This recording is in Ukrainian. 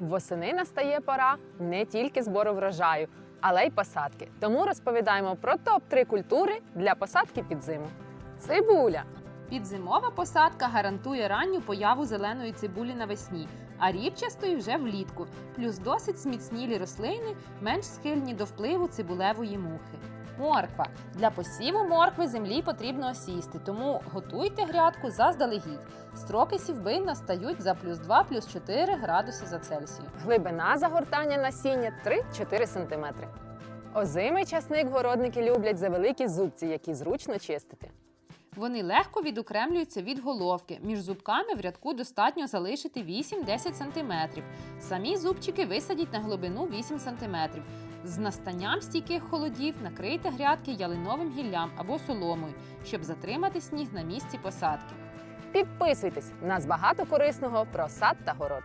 Восени настає пора не тільки збору врожаю, але й посадки. Тому розповідаємо про топ-3 культури для посадки під зиму. Цибуля. Підзимова посадка гарантує ранню появу зеленої цибулі навесні, а рібчастої вже влітку, плюс досить зміцнілі рослини, менш схильні до впливу цибулевої мухи. Морква. Для посіву моркви землі потрібно осісти, тому готуйте грядку заздалегідь. Строки сівби настають за плюс 2 плюс 4 градуси за Цельсію. Глибина загортання насіння 3-4 см. Озимий часник городники люблять за великі зубці, які зручно чистити. Вони легко відокремлюються від головки. Між зубками в рядку достатньо залишити 8-10 см. Самі зубчики висадіть на глибину 8 см. З настанням стійких холодів накрийте грядки ялиновим гіллям або соломою, щоб затримати сніг на місці посадки. Підписуйтесь, у нас багато корисного про сад та город.